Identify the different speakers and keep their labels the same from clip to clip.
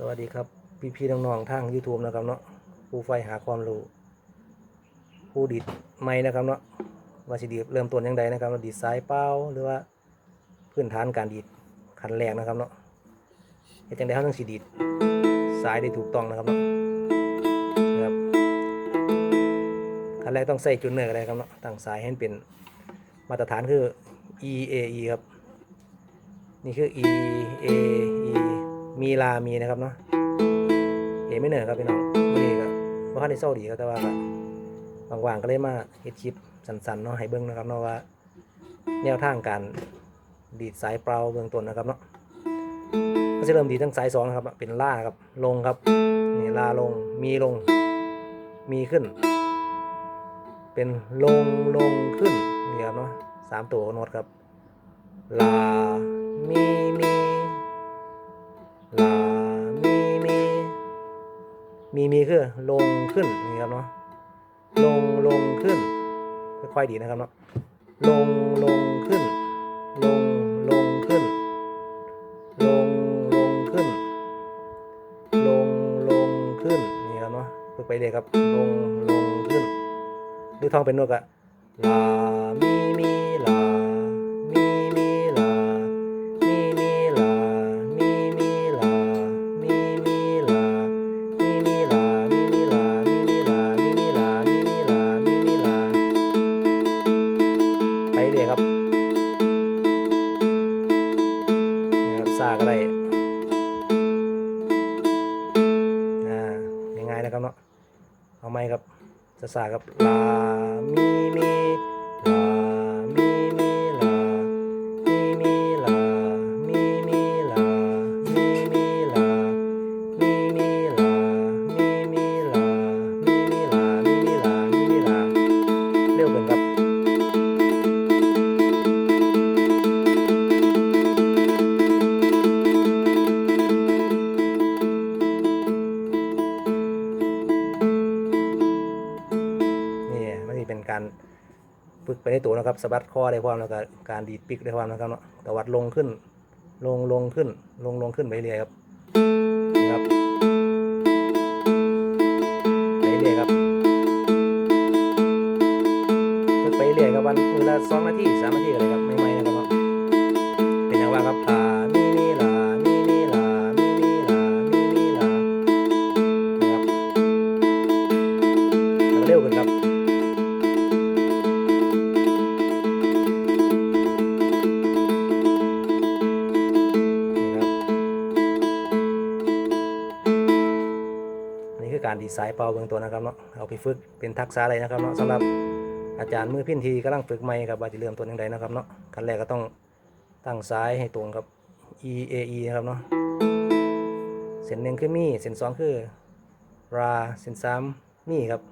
Speaker 1: สวัสดีครับพี่พี่ๆน้องๆทาง YouTube นะครับเนาะผู้ไฟหาความรู้ผู้ดิดไม่นะครับเนาะว่าสิดีดเริ่มต้นยังไงนะครับว่าดีดสายเป้าหรือว่าพื้นฐานการดีดขันแรกนะครับเนาะเฮ็ดจังได๋เฮาต้องสิดีดสายได้ถูกต้องนะครับเนาะนะครับขันแรกต้องใส่จุดเนิร์อะไรครับเนาะตั้งสายให้มันเป็นมาตรฐานคือ E A E ครับนี่คือ E A E มีลามีนะครับเนาะเอไม่เหนื่อยครับพี่น้องวันนี้ก็ว่าคันได้เศร้าดีครับแต่ว่าก็ว่างๆก็เลยมาเฮ็ดคลิปสั้นๆเนาะให้เบิ่งนะครับเนาะว่า แนวทางการดีดสายเปล่าเบื้องต้นนะครับเนาะก็จะเริ่มดีดทั้งสายสองนะครับ เป็นล่าครับลงครับนี่ลาลงมีลง มีขึ้น เป็นลงลงขึ้นนี่ครับเนาะสามตัวโน้ตครับลามีมี มีมีคือลงขึ้นนี่ครับเนาะลงลงขึ้นค่อยๆดีนะครับเนาะลงลงขึ้น ลงลงขึ้น ลงลงขึ้น ลงลงขึ้นนี่ครับเนาะฝึกไปเลยครับ ลงลงขึ้นหรือท่องเป็นนกอะลามีมี ซากอะไรอ่าง่ายๆนะครับเนาะเอาไหมครับซาซาครับลามีมี ฝึกไปในตัวนะครับสะบัดคอได้ความแล้วก็การดีดปิกได้ความนะครับเนาะตวัดลงขึ้น ลงลงขึ้น ลงลงขึ้นไปเรื่อยครับครับไปเรื่อยครับฝึกไปเรื่อยครับวันเวลาสองนาทีสามนาทีอะไรครับไม่ไม่นะครับเนาะเป็นอย่างว่าครับ ดีไซน์เป่าเบื้องต้นนะครับเนาะเอาไปฝึกเป็นทักษะอะไรนะครับเนาะสำหรับอาจารย์มือพินทีกำลังฝึกใหม่ครับว่าจะเริ่มต้นยังไงนะครับเนาะขั้นแรกก็ต้องตั้งซ้ายให้ตรงกับ E A E นะครับเนาะเส้นหนึ่งคือมีเส้นสองคือราเส้นสามมีครับ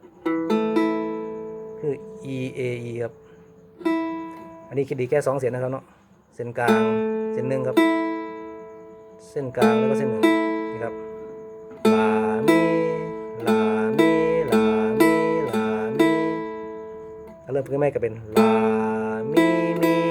Speaker 1: คือ E A E ครับอันนี้คิดดีแค่สองเส้นนะครับเนาะเส้นกลางเส้นหนึ่งครับ เส้นกลางแล้วก็เส้นหนึ่งนี่ครับลาับขึ้นไม่ก็เป็นลา มี มี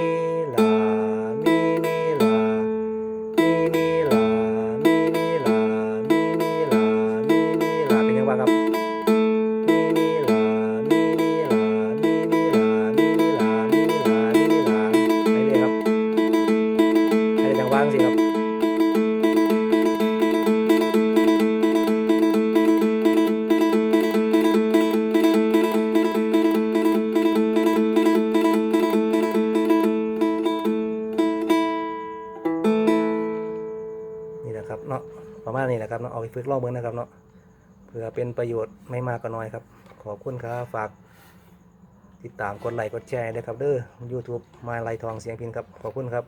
Speaker 1: นะครับเนาะประมาณนี้แหละครับเนาะเอาไปฝึกลองเบิ่งนะครับเนาะเพื่อเป็นประโยชน์ไม่มากก็น้อยครับ ขอบคุณครับฝากติดตามกดไลค์กดแชร์ด้วยครับเด้อ YouTube มาไลทองเสียงพินครับ ขอบคุณครับ